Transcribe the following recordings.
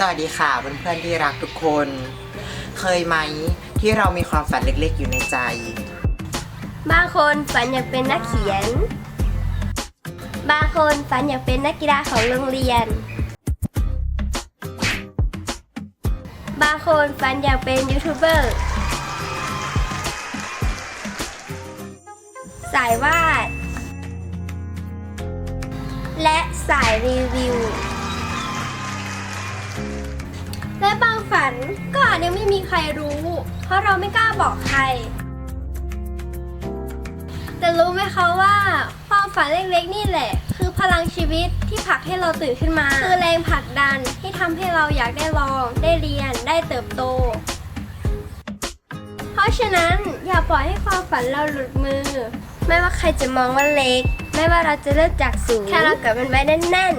สวัสดีค่ะเพื่อนๆที่รักทุกคน เคยไหมที่เรามีความฝันเล็กๆอยู่ในใจ บางคนฝันอยากเป็นนักเขียน บางคนฝันอยากเป็นนักกีฬาของโรงเรียน บางคนฝันอยากเป็นยูทูบเบอร์ สายวาด และสายรีวิว ฝันก็อาจยังไม่มีใครรู้ เพราะเราไม่กล้าบอกใคร แต่รู้ไหมคะว่าความฝันเล็กๆนี่แหละ คือพลังชีวิตที่ผลักให้เราตื่นขึ้นมา คือแรงผลักดันที่ทำให้เราอยากได้ลอง ได้เรียนได้เติบโต เพราะฉะนั้นอย่าปล่อยให้ความฝันเราหลุดมือ ไม่ว่าใครจะมองว่าเล็ก ไม่ว่าเราจะเริ่มจากศูนย์แค่เราเกิดมันไว้แน่น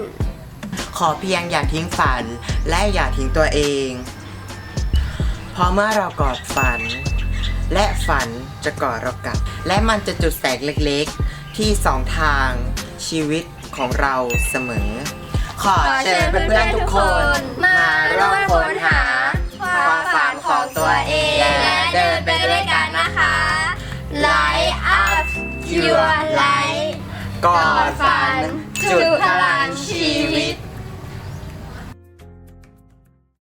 ๆขอเพียงอย่าทิ้งฝันและอย่าทิ้งตัวเอง เพราะเมื่อเรากอดฝัน และฝันจะกอดเรากลับ และมันจะจุดแสงเล็กๆ ที่สองทางชีวิตของเราเสมอ ขอเชิญเพื่อนๆทุกคนมาร่วมค้นหา ความฝันของตัวเองและเดินไปด้วยกันนะคะ Light up your light กอดฝัน จุดพลังชีวิต